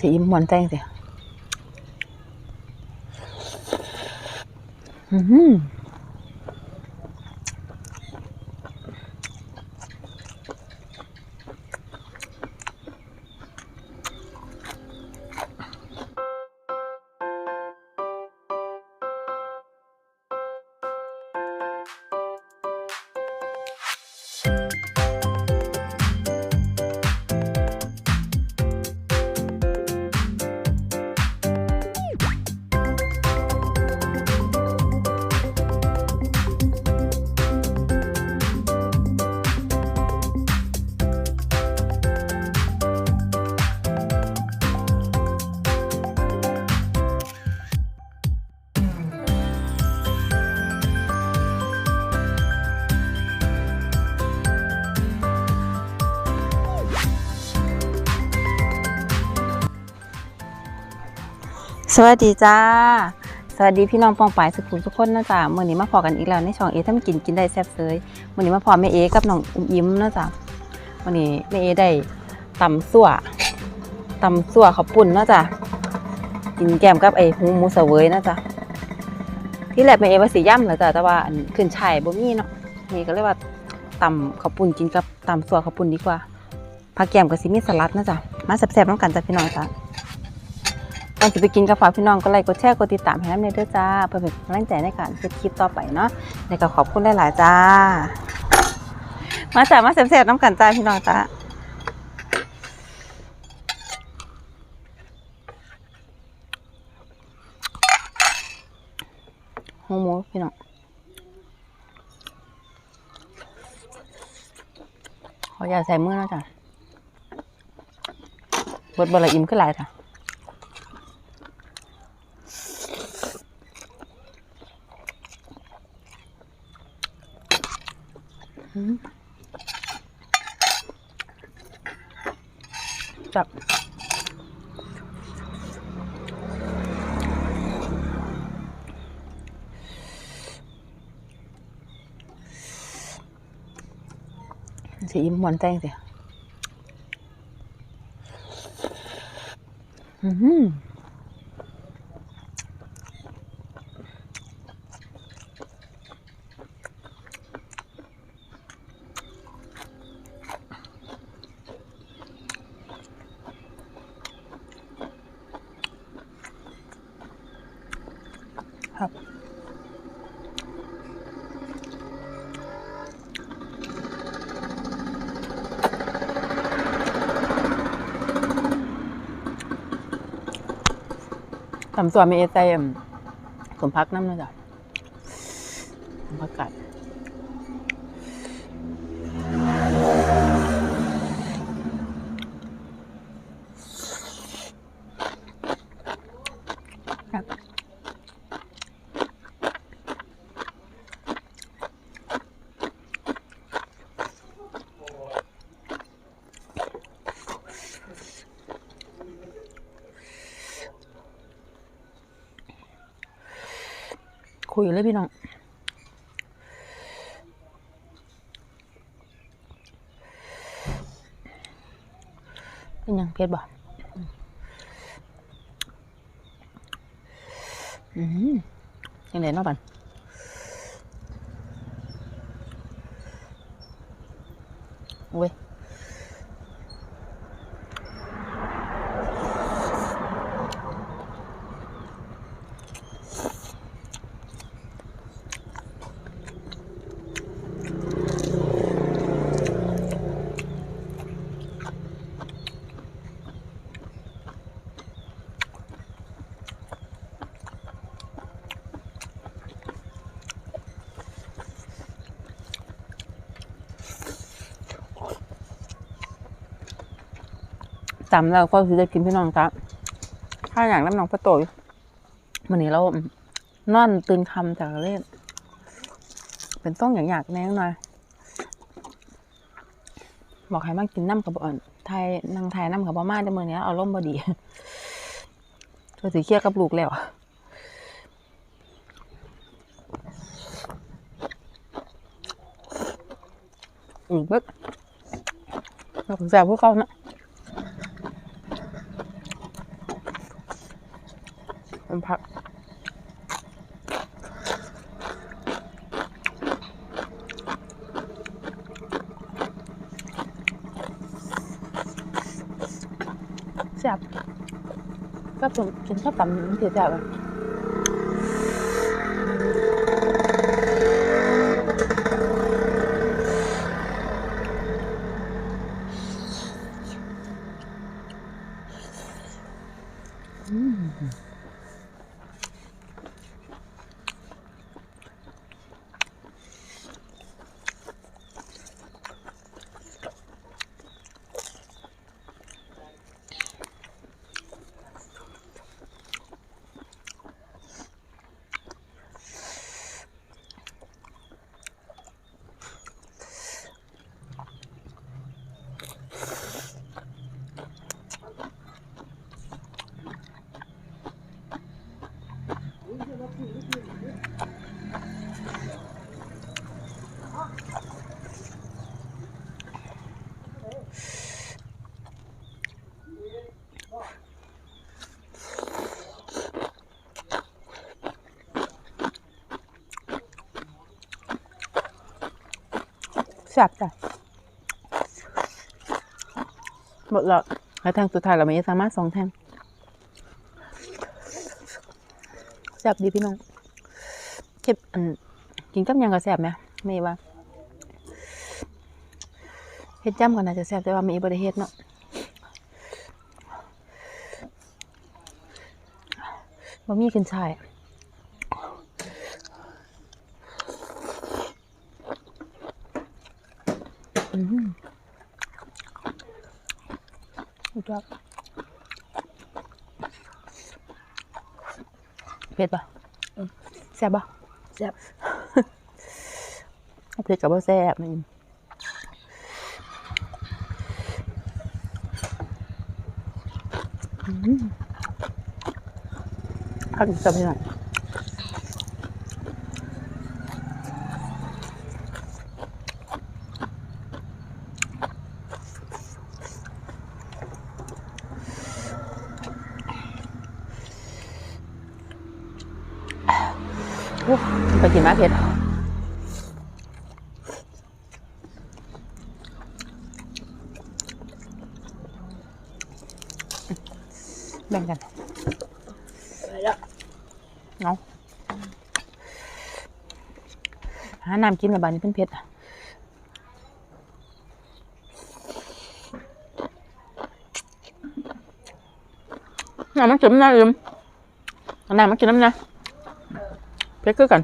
สีมหวานแตงสิอืม สวัสดีจ้า สวัสดีพี่น้องปองปายสุขุมทุกคนนะจ๊ะมื่อนี้มาพอกันอีกแล้วในช่องเอทำกินกินได้แซ่บเซยมื่อนี้มาพอแม่เอกับน้องอุ้มยิ้มนะจ๊ะมื่อนี้แม่เอได้ตำสั่วตำสั่วข้าวปุ้นนะจ๊ะกินแกมกับไอ้หูหมูเสวยนะจ๊ะที่แรกแม่เอว่าสีย่ำเหรอจ้ะแต่ว่าขึ้นช่ายบ่มีเนาะนี่ก็เลยว่าตำข้าวปุ้นกินกับตำสั่วข้าวปุ้นดีกว่าผักแกมกับซิมีสลัดนะจ๊ะมาแซ่บๆน้ำกันจ้ะพี่น้องจ้ะ ก่อนจะไปกินกับฝากพี่น้องก็ไลค์กดแชร์กดติดตามให้น้ำเนยด้วยจ้า เพื่อเป็นกำลังใจในการเก็บคลิปต่อไปเนาะในก็ขอบคุณหลายๆจ้า มาจ้ามาแซ่บๆน้ำกันจ้าพี่น้องจ้าหัวหมูพี่น้องขออย่าใส่มือนะจ้ะเบิดบละอิ่มขึ้นหลายจ้ะ จับสีมหวานแตงสิอือ ตำส่วนมีเอเตมสมพักน้ำนะจ๊ะสมพักกัด คุยเลยพี่น้องเป็นยังเพชรบ่อืมยังไงเนาะบันเว้ย จำแล้วก็คือจะกินพี่น้องครับถ้าอย่างน้ำน้องประโตยวันนี้เรานอนตื่นคำจากเล่นเป็นต้องอย่างอยากแน่หน่อยบอกให้มากินน้ำกับอ่อนไทยนางไทยน้ำกับพ่อมาได้มือนี้เอาร่มบดีตัวสีเคี้ยวกับลูกแล้วอืมเบิกเราแซ่บพวกเขานะ มันพักแซ่บก็ผมกินข้าวตำมันเสียแซ่บอะแซ่บจ้ะหมดแล้วแล้วแทงสุดท้ายเราไม่สามารถสองแทงแซ่บดีพี่น้องเก็บอันกินกับยังก็แซ่บไหมไม่ว่าเฮ็ดจ้ำก็น่าจะแซ่บแต่ว่ามีบริเฮ็ดเนาะบะหมี่ขึ้นช่าย อืมสุดยอดเผ็ดปะแซ่บปะแซ่บเผ็ดกับว่าแซ่บนี่อืมข้าวอีกสักหน่อย ไปกินมาเผ็ดแบ่งกันไปแล้วเนาะหาน้ำกินในบ้านนี้เป็นเผ็ดอะน้ำมันกินน้ำนะลืมเอาน้ำมากินน้ำนะเผ็ดคือกัน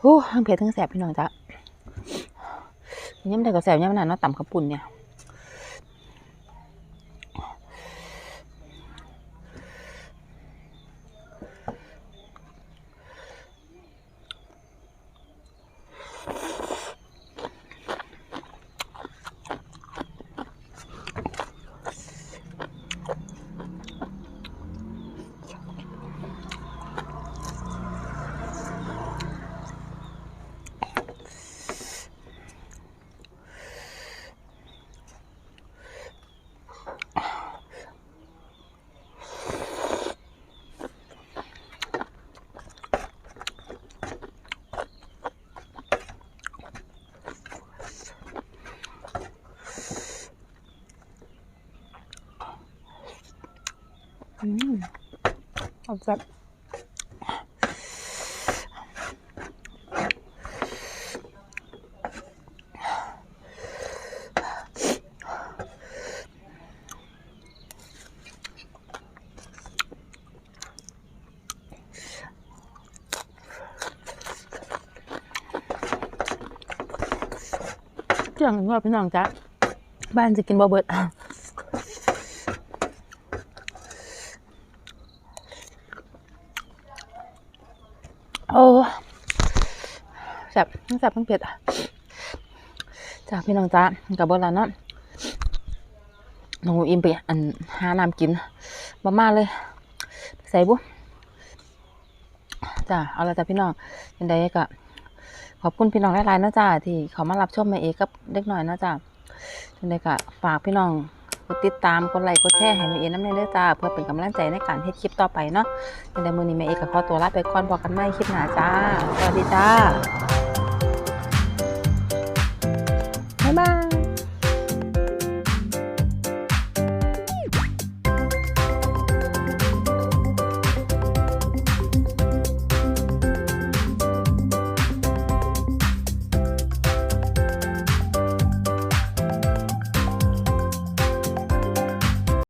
โอ้ทั้งเผ็ดทั้งแสบพี่น้องจ้ะ ย่ำแต่ก็แสบย่ำนานเนาะต่ำข้าวปุ่นเนี่ย แซ่บเจียงว่าพี่น้องจ้ะบ้านจะกินบ่เบิด โอ้แซ่บทั้งแซ่บทั้งเผ็ดจ้าพี่น้องจ้ากับเบิร์ล้วเนาะน้องอิมไปอันหาน้ำกินบ้ามาเลย ใส่บุจ้าเอาละจ้าพี่น้องยังไงก็ขอบคุณพี่น้องหลายๆนะจ้าที่เขามารับชมม่เอกับเด็กหน่อยนะจ้ายังไงก็ฝากพี่น้อง กดติดตาม กดไลค์ กดแชร์ให้แม่เอน้ำเนยเด้อจ้า เพื่อเป็นกำลังใจในการเฮ็ดคลิปต่อไปเนาะยังไงมือนี้แม่เอก็ขอตัวลาไปก่อนบอกกันใหม่คลิปหน้าจ้า สวัสดีจ้า บ๊ายบาย